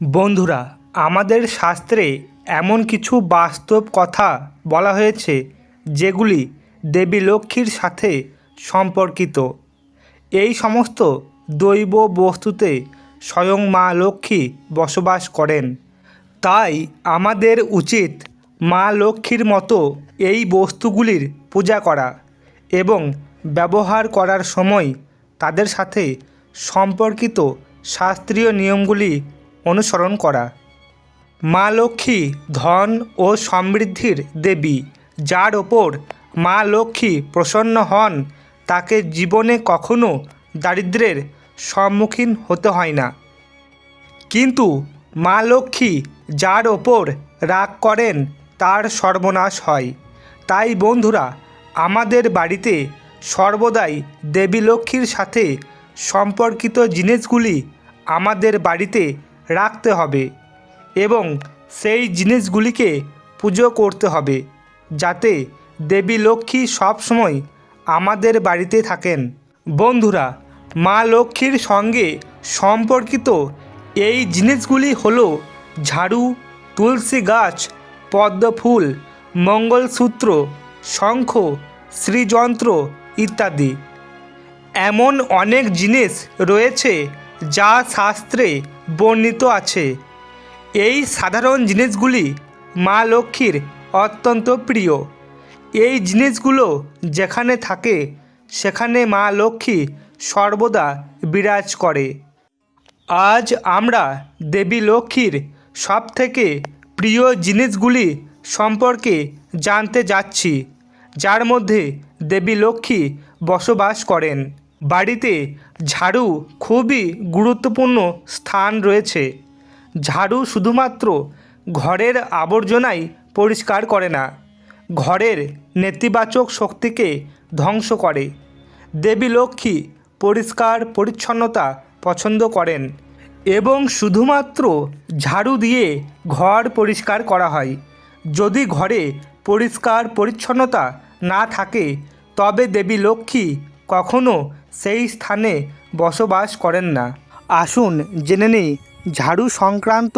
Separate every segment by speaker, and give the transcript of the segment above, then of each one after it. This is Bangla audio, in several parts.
Speaker 1: বন্ধুরা, আমাদের শাস্ত্রে এমন কিছু বাস্তব কথা বলা হয়েছে যেগুলি দেবী লক্ষ্মীর সাথে সম্পর্কিত। এই সমস্ত দৈব বস্তুতে স্বয়ং মা লক্ষ্মী বসবাস করেন। তাই আমাদের উচিত মা লক্ষ্মীর মতো এই বস্তুগুলির পূজা করা এবং ব্যবহার করার সময় তাদের সাথে সম্পর্কিত শাস্ত্রীয় নিয়মগুলি অনুসরণ করা। মা লক্ষ্মী ধন ও সমৃদ্ধির দেবী, যার ওপর মা লক্ষ্মী প্রসন্ন হন, তাকে জীবনে কখনো দারিদ্র্যের সম্মুখীন হতে হয় না। কিন্তু মা লক্ষ্মী যার ওপর রাগ করেন, তার সর্বনাশ হয়। তাই বন্ধুরা, আমাদের বাড়িতে সর্বদাই দেবী লক্ষ্মীর সাথে সম্পর্কিত জিনিসগুলি আমাদের বাড়িতে রাখতে হবে এবং সেই জিনিসগুলিকে পুজো করতে হবে যাতে দেবী লক্ষ্মী সবসময় আমাদের বাড়িতে থাকেন। বন্ধুরা, মা লক্ষ্মীর সঙ্গে সম্পর্কিত এই জিনিসগুলি হলো ঝাড়ু, তুলসী গাছ, পদ্ম ফুল, মঙ্গলসূত্র, শঙ্খ, শ্রীযন্ত্র ইত্যাদি। এমন অনেক জিনিস রয়েছে যা শাস্ত্রে বর্ণিত আছে। এই সাধারণ জিনিসগুলি মা লক্ষ্মীর অত্যন্ত প্রিয়। এই জিনিসগুলো যেখানে থাকে, সেখানে মা লক্ষ্মী সর্বদা বিরাজ করে। আজ আমরা দেবী লক্ষ্মীর সবথেকে প্রিয় জিনিসগুলি সম্পর্কে জানতে যাচ্ছি, যার মধ্যে দেবী লক্ষ্মী বসবাস করেন। বাড়িতে ঝাড়ু খুবই গুরুত্বপূর্ণ স্থান রয়েছে। ঝাড়ু শুধুমাত্র ঘরের আবর্জনাই পরিষ্কার করে না, ঘরের নেতিবাচক শক্তিকে ধ্বংস করে। দেবী লক্ষ্মী পরিষ্কার পরিচ্ছন্নতা পছন্দ করেন এবং শুধুমাত্র ঝাড়ু দিয়ে ঘর পরিষ্কার করা হয়। যদি ঘরে পরিষ্কার পরিচ্ছন্নতা না থাকে, তবে দেবী লক্ষ্মী কখনো সেই স্থানে বসবাস করেন না। আসুন জেনে নিই ঝাড়ু সংক্রান্ত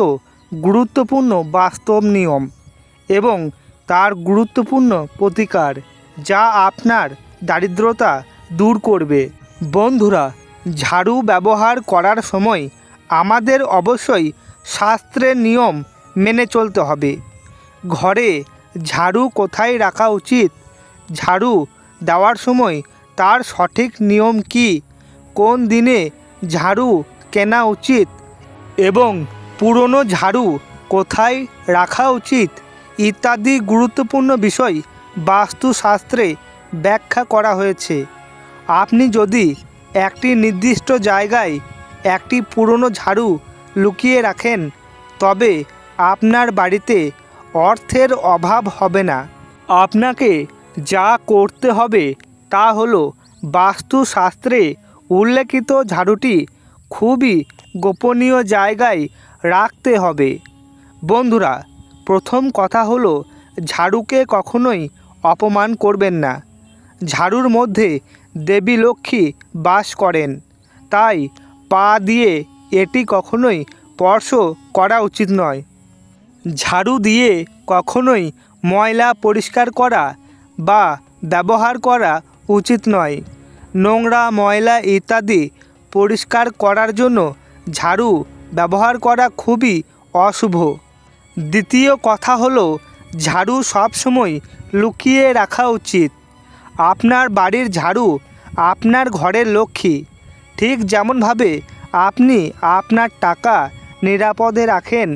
Speaker 1: গুরুত্বপূর্ণ বাস্তব নিয়ম এবং তার গুরুত্বপূর্ণ প্রতিকার যা আপনার দারিদ্রতা দূর করবে। বন্ধুরা, ঝাড়ু ব্যবহার করার সময় আমাদের অবশ্যই শাস্ত্রের নিয়ম মেনে চলতে হবে। ঘরে ঝাড়ু কোথায় রাখা উচিত? ঝাড়ু দেওয়ার সময় তার সঠিক নিয়ম কি? কোন দিনে ঝাড়ু কেনা উচিত? এবং পুরনো ঝাড়ু কোথায় রাখা উচিত? ইত্যাদি গুরুত্বপূর্ণ বিষয় বাস্তুশাস্ত্রে ব্যাখ্যা করা হয়েছে। আপনি যদি একটি নির্দিষ্ট জায়গায় একটি পুরনো ঝাড়ু লুকিয়ে রাখেন, তবে আপনার বাড়িতে অর্থের অভাব হবে না। আপনাকে যা করতে হবে তা হলো বাস্তুশাস্ত্রে উল্লেখিত ঝাড়ুটি খুবই গোপনীয় জায়গায় রাখতে হবে। বন্ধুরা, প্রথম কথা হলো ঝাড়ুকে কখনোই অপমান করবেন না। ঝাড়ুর মধ্যে দেবী লক্ষ্মী বাস করেন। তাই পা দিয়ে এটি কখনোই স্পর্শ করা উচিত নয়। ঝাড়ু দিয়ে কখনোই ময়লা পরিষ্কার করা বা ব্যবহার করা উচিত নয়। নোংরা, ময়লা ইত্যাদি পরিষ্কার করার জন্য ঝাড়ু ব্যবহার করা খুবই অশুভ। দ্বিতীয় কথা হলো, ঝাড়ু সবসময় লুকিয়ে রাখা উচিত। আপনার বাড়ির ঝাড়ু আপনার ঘরের লক্ষ্মী। ঠিক যেমনভাবে আপনি আপনার টাকা নিরাপদে রাখেন,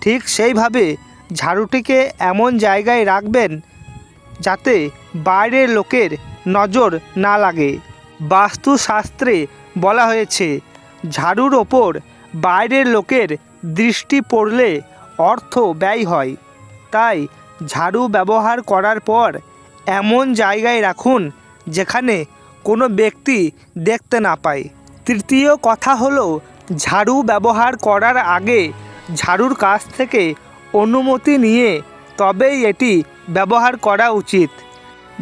Speaker 1: ঠিক সেইভাবে ঝাড়ুটিকে এমন জায়গায় রাখবেন যাতে বাইরের লোকের নজর না লাগে। বাস্তুশাস্ত্রে বলা হয়েছে, ঝাড়ুর ওপর বাইরের লোকের দৃষ্টি পড়লে অর্থ ব্যয় হয়। তাই ঝাড়ু ব্যবহার করার পর এমন জায়গায় রাখুন যেখানে কোনো ব্যক্তি দেখতে না পায়। তৃতীয় কথা হলো, ঝাড়ু ব্যবহার করার আগে ঝাড়ুর কাছ থেকে অনুমতি নিয়ে তবেই এটি ব্যবহার করা উচিত,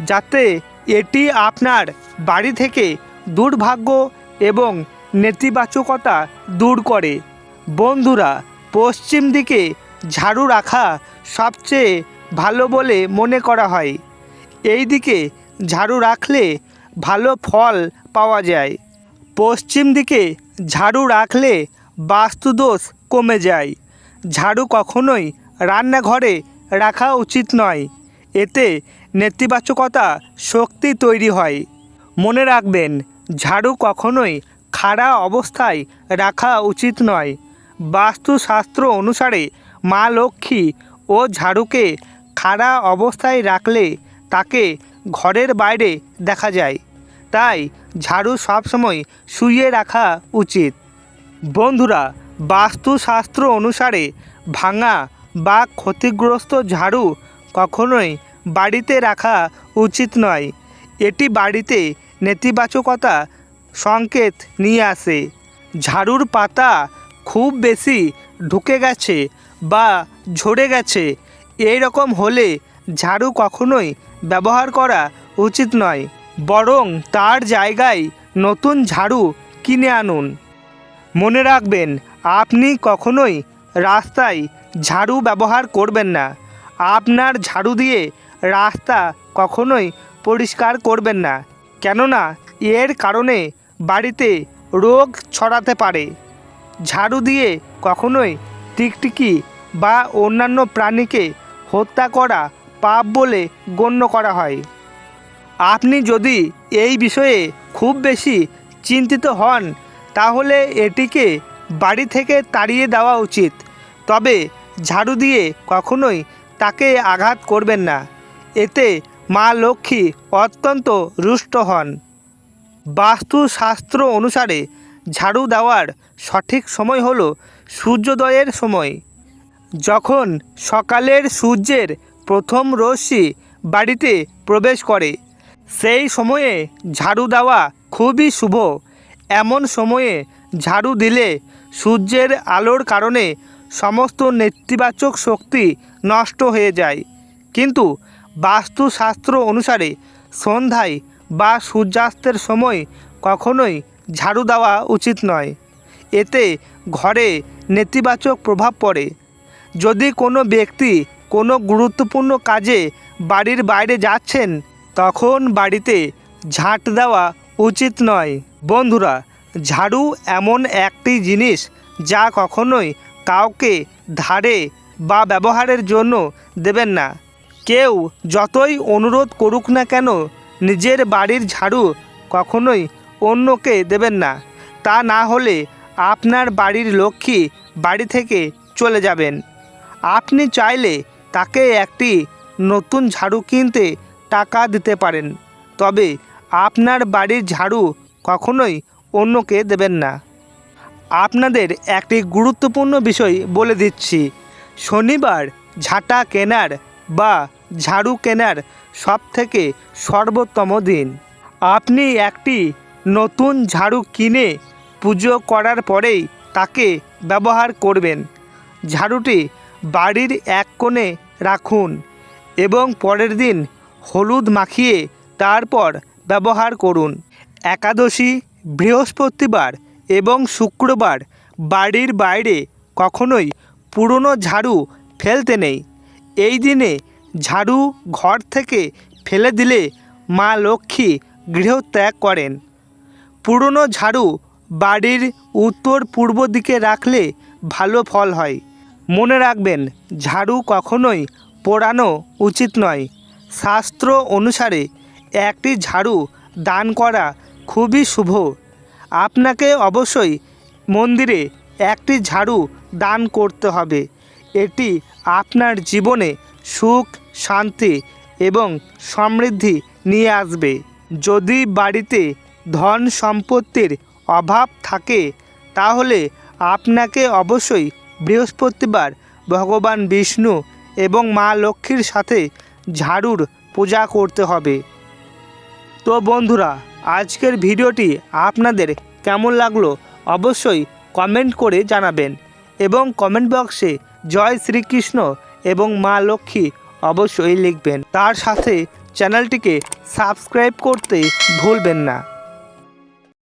Speaker 1: যাতে এটি আপনার বাড়ি থেকে দুর্ভাগ্য এবং নেতিবাচকতা দূর করে। বন্ধুরা, পশ্চিম দিকে ঝাড়ু রাখা সবচেয়ে ভালো বলে মনে করা হয়। এই দিকে ঝাড়ু রাখলে ভালো ফল পাওয়া যায়। পশ্চিম দিকে ঝাড়ু রাখলে বাস্তুদোষ কমে যায়। ঝাড়ু কখনোই রান্নাঘরে রাখা উচিত নয়। এতে নেতিবাচকতা শক্তি তৈরি হয়। মনে রাখবেন, ঝাড়ু কখনোই খাড়া অবস্থায় রাখা উচিত নয়। বাস্তুশাস্ত্র অনুসারে মা লক্ষ্মী ও ঝাড়ুকে খাড়া অবস্থায় রাখলে তাকে ঘরের বাইরে দেখা যায়। তাই ঝাড়ু সবসময় শুয়ে রাখা উচিত। বন্ধুরা, বাস্তুশাস্ত্র অনুসারে ভাঙা বা ক্ষতিগ্রস্ত ঝাড়ু কখনোই বাড়িতে রাখা উচিত নয়। এটি বাড়িতে নেতিবাচকতা সংকেত নিয়ে আসে। ঝাড়ুর পাতা খুব বেশি ঢুকে গেছে বা ঝরে গেছে, এই রকম হলে ঝাড়ু কখনোই ব্যবহার করা উচিত নয়, বরং তার জায়গায় নতুন ঝাড়ু কিনে আনুন। মনে রাখবেন, আপনি কখনোই রাস্তায় ঝাড়ু ব্যবহার করবেন না। আপনার ঝাড়ু দিয়ে রাস্তা কখনোই পরিষ্কার করবেন না, কেননা এর কারণে বাড়িতে রোগ ছড়াতে পারে। ঝাড়ু দিয়ে কখনোই টিকটিকি বা অন্যান্য প্রাণীকে হত্যা করা পাপ বলে গণ্য করা হয়। আপনি যদি এই বিষয়ে খুব বেশি চিন্তিত হন, তাহলে এটিকে বাড়ি থেকে তাড়িয়ে দেওয়া উচিত। তবে ঝাড়ু দিয়ে কখনোই তাকে আঘাত করবেন না। এতে মা লক্ষ্মী অত্যন্ত রুষ্ট হন। বাস্তুশাস্ত্র অনুসারে ঝাড়ু দেওয়ার সঠিক সময় হল সূর্যোদয়ের সময়। যখন সকালের সূর্যের প্রথম রশ্মি বাড়িতে প্রবেশ করে, সেই সময়ে ঝাড়ু দেওয়া খুবই শুভ। এমন সময়ে ঝাড়ু দিলে সূর্যের আলোর কারণে সমস্ত নেতিবাচক শক্তি নষ্ট হয়ে যায়। কিন্তু বাস্তুশাস্ত্র অনুসারে সন্ধ্যায় বা সূর্যাস্তের সময় কখনোই ঝাড়ু দেওয়া উচিত নয়। এতে ঘরে নেতিবাচক প্রভাব পড়ে। যদি কোনো ব্যক্তি কোনো গুরুত্বপূর্ণ কাজে বাড়ির বাইরে যাচ্ছেন, তখন বাড়িতে ঝাঁট দেওয়া উচিত নয়। বন্ধুরা, ঝাড়ু এমন একটি জিনিস যা কখনোই কাউকে ধারে বা ব্যবহারের জন্য দেবেন না। কেউ যতই অনুরোধ করুক না কেন, নিজের বাড়ির ঝাড়ু কখনোই অন্যকে দেবেন না। তা না হলে আপনার বাড়ির লক্ষ্মী বাড়ি থেকে চলে যাবেন। আপনি চাইলে তাকে একটি নতুন ঝাড়ু কিনতে টাকা দিতে পারেন, তবে আপনার বাড়ির ঝাড়ু কখনোই অন্যকে দেবেন না। আপনাদের একটি গুরুত্বপূর্ণ বিষয় বলে দিচ্ছি। শনিবার ঝাঁটা কেনার বা ঝাড়ু কেনার সবথেকে সর্বোত্তম দিন। আপনি একটি নতুন ঝাড়ু কিনে পুজো করার পরেই তাকে ব্যবহার করবেন। ঝাড়ুটি বাড়ির এক কোণে রাখুন এবং পরের দিন হলুদ মাখিয়ে তারপর ব্যবহার করুন। একাদশী, বৃহস্পতিবার এবং শুক্রবার বাড়ির বাইরে কখনোই পুরনো ঝাড়ু ফেলতে নেই। এই দিনে ঝাড়ু ঘর থেকে ফেলে দিলে মা লক্ষ্মী গৃহত্যাগ করেন। পুরনো ঝাড়ু বাড়ির উত্তর পূর্ব দিকে রাখলে ভালো ফল হয়। মনে রাখবেন, ঝাড়ু কখনোই পোড়ানো উচিত নয়। শাস্ত্র অনুসারে একটি ঝাড়ু দান করা খুবই শুভ। আপনাকে অবশ্যই মন্দিরে একটি ঝাড়ু দান করতে হবে। এটি আপনার জীবনে সুখ, শান্তি এবং সমৃদ্ধি নিয়ে আসবে। যদি বাড়িতে ধন সম্পত্তির অভাব থাকে, তাহলে আপনাকে অবশ্যই বৃহস্পতিবার ভগবান বিষ্ণু এবং মা লক্ষ্মীর সাথে ঝাড়ুর পূজা করতে হবে। তো বন্ধুরা, আজকের ভিডিওটি আপনাদের কেমন লাগল অবশ্যই কমেন্ট করে জানাবেন এবং কমেন্ট বক্সে জয় শ্রীকৃষ্ণ এবং মা লক্ষ্মী অবশ্যই লিখবেন। তার সাথে চ্যানেলটিকে সাবস্ক্রাইব করতে ভুলবেন না।